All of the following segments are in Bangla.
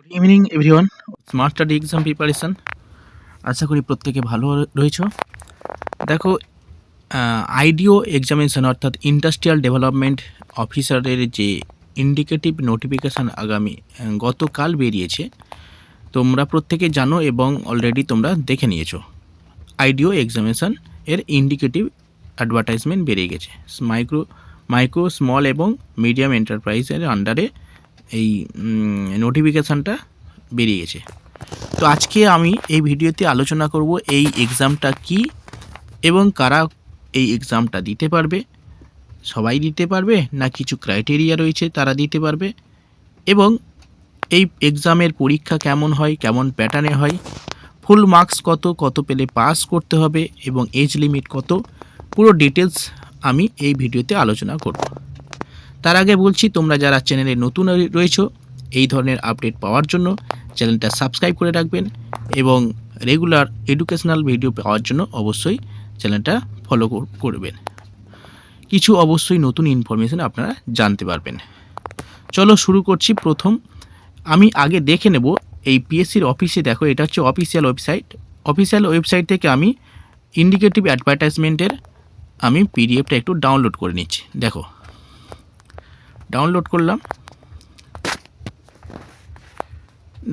Good evening everyone smart study exam preparation আশা করি প্রত্যেকে ভালো রয়েছ। দেখো আইডিও এক্সামিনেশান অর্থাৎ ইন্ডাস্ট্রিয়াল ডেভেলপমেন্ট অফিসারের যে ইন্ডিকেটিভ নোটিফিকেশান আগামী গতকাল বেরিয়েছে, তোমরা প্রত্যেকে জানো এবং অলরেডি তোমরা দেখে নিয়েছো। আইডিও এক্সামিনেশান এর ইন্ডিকেটিভ অ্যাডভার্টাইজমেন্ট বেরিয়ে গেছে। মাইক্রো মাইক্রো স্মল এবং মিডিয়াম এন্টারপ্রাইজের আন্ডারে এই নোটিফিকেশানটা বেরিয়ে গেছে। তো আজকে আমি এই ভিডিওতে আলোচনা করব এই এক্সামটা কি এবং কারা এই এক্সামটা দিতে পারবে, সবাই দিতে পারবে না কিছু ক্রাইটেরিয়া রয়েছে তারা দিতে পারবে এবং এই এক্সামের পরীক্ষা কেমন হয়, কেমন প্যাটার্নে হয় ফুল মার্কস কত কত পেলে পাস করতে হবে এবং এজ লিমিট কত, পুরো ডিটেলস আমি এই ভিডিওতে আলোচনা করব। তার আগে বলছি, তোমরা যারা চ্যানেলে নতুন রয়েছো, এই ধরনের আপডেট পাওয়ার জন্য চ্যানেলটা সাবস্ক্রাইব করে রাখবেন এবং রেগুলার এডুকেশনাল ভিডিও পাওয়ার জন্য অবশ্যই চ্যানেলটা ফলো করবেন। কিছু অবশ্যই নতুন ইনফরমেশন আপনারা জানতে পারবেন। চলো শুরু করছি প্রথম। আমি আগে দেখে নেব, এই পিএসসির অফিসে দেখো, এটা হচ্ছে অফিসিয়াল ওয়েবসাইট অফিসিয়াল ওয়েবসাইট থেকে আমি ইন্ডিকেটিভ অ্যাডভার্টাইজমেন্টের আমি পিডিএফটা একটু ডাউনলোড করে নিচ্ছি। দেখো ডাউনলোড করলাম।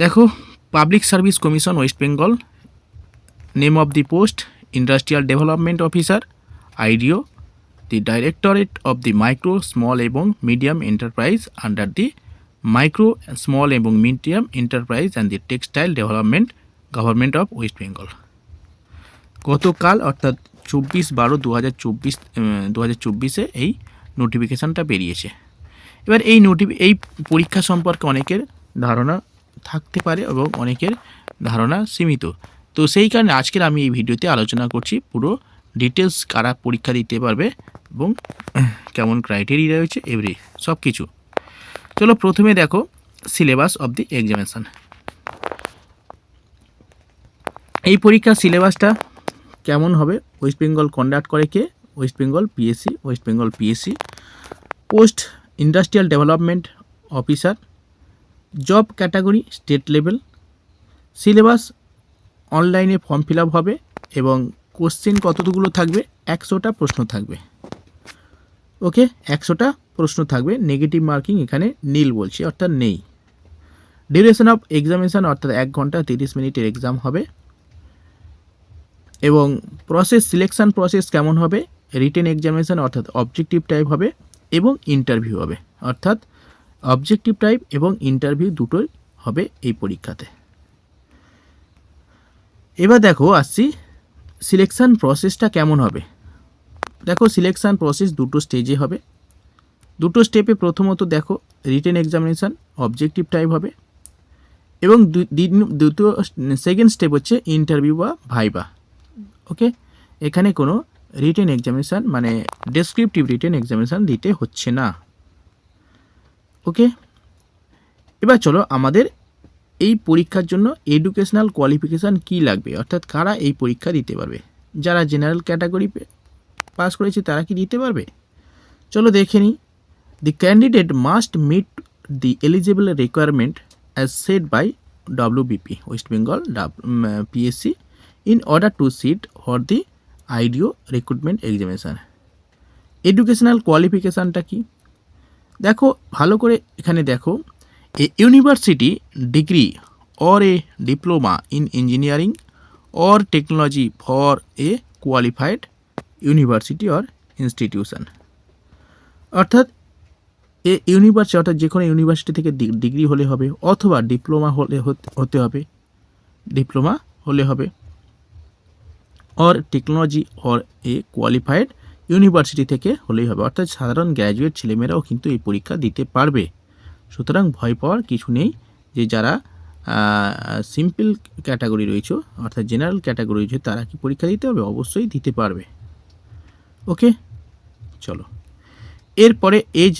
দেখো public service commission West Bengal name of the post industrial development officer IDO the directorate of the micro small এবং medium enterprise under the micro small এবং medium enterprise and the textile development government of West Bengal গতকাল, অর্থাৎ চব্বিশ বারো দু হাজার চব্বিশ দু হাজার চব্বিশে এই নোটিফিকেশানটা বেরিয়েছে। এবার এই নোটি এই পরীক্ষা সম্পর্কে অনেকের ধারণা থাকতে পারে এবং অনেকের ধারণা সীমিত। তো সেই কারণে আজকের আমি এই ভিডিওতে আলোচনা করছি পুরো ডিটেলস কারা পরীক্ষা দিতে পারবে এবং কেমন ক্রাইটেরিয়া রয়েছে এভরি সব কিছু চলো প্রথমে দেখো সিলেবাস অফ দি এক্সামিনেশান এই পরীক্ষার সিলেবাসটা কেমন হবে? ওয়েস্ট বেঙ্গল কন্ডাক্ট করে কে? West Bengal PSC West Bengal PSC post industrial development officer job category state level syllabus অনলাইনে ফর্ম ফিল হবে এবং কোশ্চেন কতগুলো থাকবে? একশোটা প্রশ্ন থাকবে। ওকে একশোটা প্রশ্ন থাকবে। নেগেটিভ মার্কিং এখানে নীল বলছি, অর্থাৎ নেই। ডিউরেশন অফ এক্সামিনেশান অর্থাৎ এক ঘণ্টা তিরিশ মিনিটের এক্সাম হবে। এবং প্রসেস সিলেকশান প্রসেস কেমন হবে? রিটেন এক্সামিনেশান অর্থাৎ অবজেক্টিভ টাইপ হবে। এবং ইন্টারভিউ হবে। অর্থাৎ অবজেক্টিভ টাইপ এবং ইন্টারভিউ দুটোই হবে এই পরীক্ষাতে। এবার দেখো, আসছি। সিলেকশান প্রসেসটা কেমন হবে? দেখো সিলেকশান প্রসেস দুটো স্টেজে হবে। দুটো স্টেপে প্রথমত দেখো রিটেন এক্সামিনেশান অবজেক্টিভ টাইপ হবে। এবং দ্বিতীয় সেকেন্ড স্টেপ হচ্ছে ইন্টারভিউ বা ভাইবা ওকে এখানে কোনো রিটেন এক্সামিনেশান মানে ডেসক্রিপটিভ রিটেন এক্সামিনেশান দিতে হচ্ছে না। ওকে? এবার চলো আমাদের এই পরীক্ষার জন্য এডুকেশনাল কোয়ালিফিকেশান কী লাগবে? অর্থাৎ কারা এই পরীক্ষা দিতে পারবে? যারা জেনারেল ক্যাটাগরি পাস করেছে, তারা কি দিতে পারবে? চলো দেখে নিই। The candidate must meet the eligible requirement as set by WBP West Bengal PSC in order to sit for the IDO recruitment examination educational কোয়ালিফিকেশানটা কি? দেখো, ভালো করে এখানে দেখো a university degree or a diploma in engineering or technology for a qualified university or institution অর্থাৎ এ ইউনিভার্সিটি অর্থাৎ যে কোনো ইউনিভার্সিটি থেকে ডিগ্রি হলে হবে, অথবা ডিপ্লোমা হলে হতে- হবে। ডিপ্লোমা হলে হবে। Or technology or a qualified university থেকে হলেই হবে। অর্থাৎ সাধারণ গ্র্যাজুয়েট ছেলেমেয়েরাও কিন্তু এই পরীক্ষা দিতে পারবে। সুতরাং ভয় পাওয়ার কিছু নেই যে যারা সিম্পল ক্যাটাগরি রয়েছে, অর্থাৎ জেনারেল ক্যাটাগরি রয়েছে, তারা কি পরীক্ষা দিতে হবে অবশ্যই দিতে পারবে। ওকে চলো। এরপরে এজ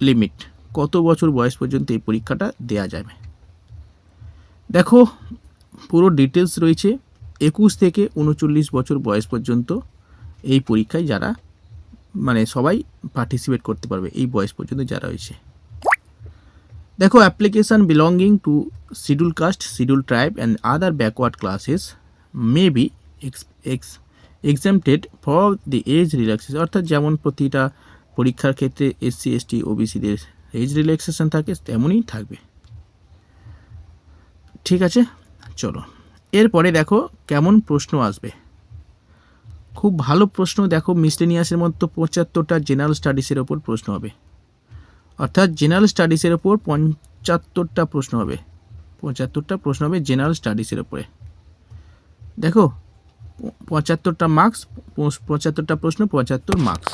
লিমিট কত বছর বয়স পর্যন্ত এই পরীক্ষাটা দেয়া যাবে? দেখো, পুরো ডিটেলস রয়েছে। একুশ থেকে উনচল্লিশ বছর বয়স পর্যন্ত এই পরীক্ষায় যারা মানে সবাই পার্টিসিপেট করতে পারবে এই বয়স পর্যন্ত যারা রয়েছে। দেখো application belonging to schedule caste schedule tribe and other backward classes may be ex exempted for the age relaxation অর্থাৎ যেমন প্রতিটা পরীক্ষার ক্ষেত্রে এসসি এসটি ওবিসিদের এজ রিল্যাক্সেশন থাকে, তেমনই থাকবে। ঠিক আছে? চলো। এরপরে দেখো কেমন প্রশ্ন আসবে। খুব ভালো প্রশ্ন দেখো মিসলেনিয়াসের মতো পঁচাত্তরটা জেনারেল স্টাডিসের ওপর প্রশ্ন হবে। অর্থাৎ জেনারেল স্টাডিসের ওপর পঞ্চাত্তরটা প্রশ্ন হবে। পঁচাত্তরটা প্রশ্ন হবে জেনারেল স্টাডিসের ওপরে। দেখো, পঁচাত্তরটা মার্কস পঁচাত্তরটা প্রশ্ন, পঁচাত্তর মার্কস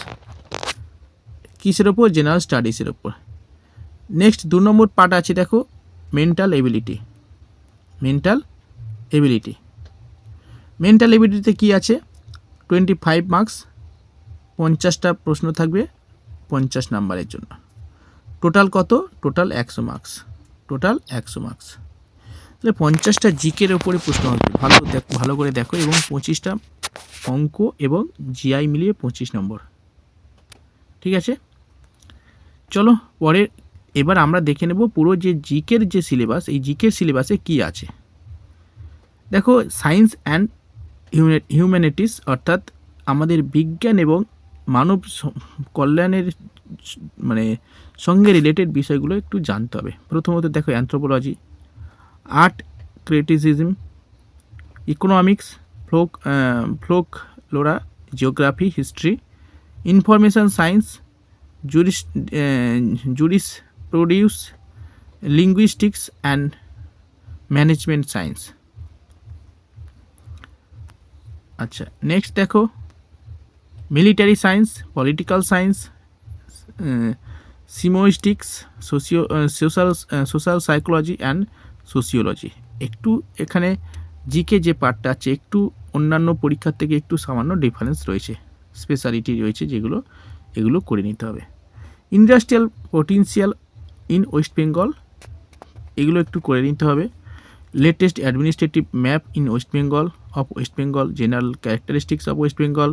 কিসের ওপর? জেনারেল স্টাডিসের ওপর। নেক্সট দু নম্বর পার্ট আছে দেখো mental ability mental ability mental এবিলিটিতে কী আছে? টোয়েন্টি ফাইভ মার্কস পঞ্চাশটা প্রশ্ন থাকবে পঞ্চাশ নাম্বারের জন্য। টোটাল কত? টোটাল একশো মার্কস টোটাল একশো মার্কস তাহলে পঞ্চাশটা জিকের ওপরে প্রশ্ন হবে। ভালো দেখ, ভালো করে দেখো এবং পঁচিশটা অঙ্ক এবং জিআই মিলিয়ে পঁচিশ নম্বর। ঠিক আছে? চলো, পরে এবার আমরা দেখে নেব পুরো যে জিকের যে সিলেবাস এই জিকের সিলেবাসে কি আছে। দেখো সায়েন্স অ্যান্ড হিউম্যানিটিস অর্থাৎ আমাদের বিজ্ঞান এবং মানব কল্যাণের মানে সঙ্গে রিলেটেড বিষয়গুলো একটু জানতে হবে। প্রথমত দেখো anthropology art criticism economics folk folklore geography history information science juris jurisprudence linguistics and management science আচ্ছা নেক্সট দেখো military science political science semiotics socio social social psychology and sociology একটু এখানে জিকে যে পার্টটা আছে, একটু অন্যান্য পরীক্ষার থেকে একটু সামান্য ডিফারেন্স রয়েছে স্পেশালিটি রয়েছে যেগুলো, এগুলো করে নিতে হবে। Industrial potential in West Bengal এগুলো একটু করে নিতে হবে। Latest administrative map in West Bengal of West Bengal general characteristics of West Bengal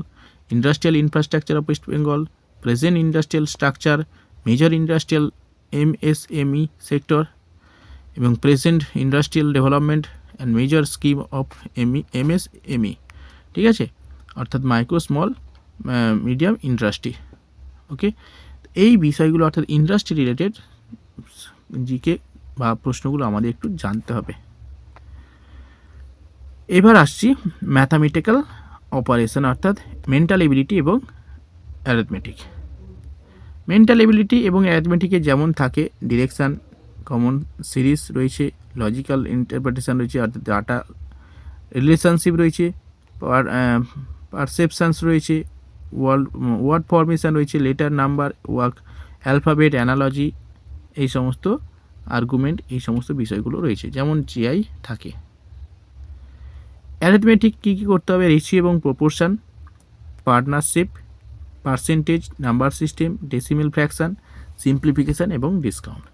industrial infrastructure of West Bengal present industrial structure major industrial MSME sector এবং present industrial development and major scheme of ME MSME ঠিক আছে? অর্থাৎ micro small medium industry okay এই বিষয়গুলো, অর্থাৎ ইন্ডাস্ট্রি রিলেটেড জিকে বা প্রশ্নগুলো আমাদের একটু জানতে হবে। এবার আসছি ম্যাথামেটিক্যাল অপারেশন অর্থাৎ মেন্টাল এবিলিটি এবং অ্যারিথমেটিক মেন্টাল এবিলিটি এবং অ্যারিথমেটিকে যেমন থাকে ডিরেকশান কমন সিরিজ রয়েছে লজিক্যাল ইন্টারপ্রিটেশন রয়েছে, অর্থাৎ ডাটা রিলেশনশিপ রয়েছে পারসেপশানস রয়েছে ওয়ার্ল্ড ওয়ার্ড ফরমেশন রয়েছে letter number work alphabet analogy এই সমস্ত আর্গুমেন্ট এই সমস্ত বিষয়গুলো রয়েছে, যেমন জিআই থাকে। অ্যারিথমেটিক কী কী করতে হবে? রেশিও এবং proportion partnership percentage number system decimal fraction simplification এবং ডিসকাউন্ট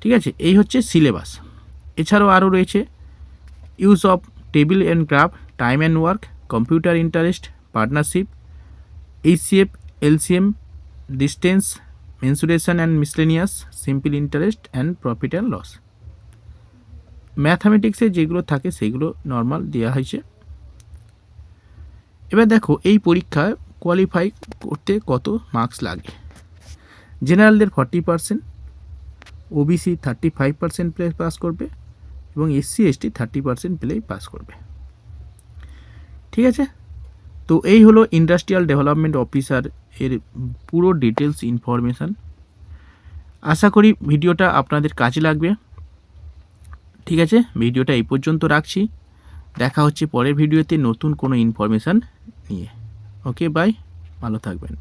ঠিক আছে? এই হচ্ছে সিলেবাস এছাড়াও আরও রয়েছে use of table and graph time and work computer interest partnership HCF LCM distance mensuration and miscellaneous simple interest and profit and loss ম্যাথামেটিক্সে যেগুলো থাকে সেগুলো নর্মাল দেওয়া হয়েছে। এবার দেখো, এই পরীক্ষায় কোয়ালিফাই করতে কত মার্কস লাগে? জেনারেলদের forty percent OBC thirty five percent play pass করবে এবং এসসি এসটি থার্টি পার্সেন্ট পেলেই পাস করবে। ঠিক আছে? তো এই হলো ইন্ডাস্ট্রিয়াল ডেভেলপমেন্ট অফিসার এর পুরো ডিটেলস ইনফরমেশান আশা করি ভিডিওটা আপনাদের কাজে লাগবে। ঠিক আছে? ভিডিওটা এই পর্যন্ত রাখছি। দেখা হচ্ছে পরের ভিডিওতে নতুন কোনো ইনফরমেশান নিয়ে। ওকে বাই ভালো থাকবেন।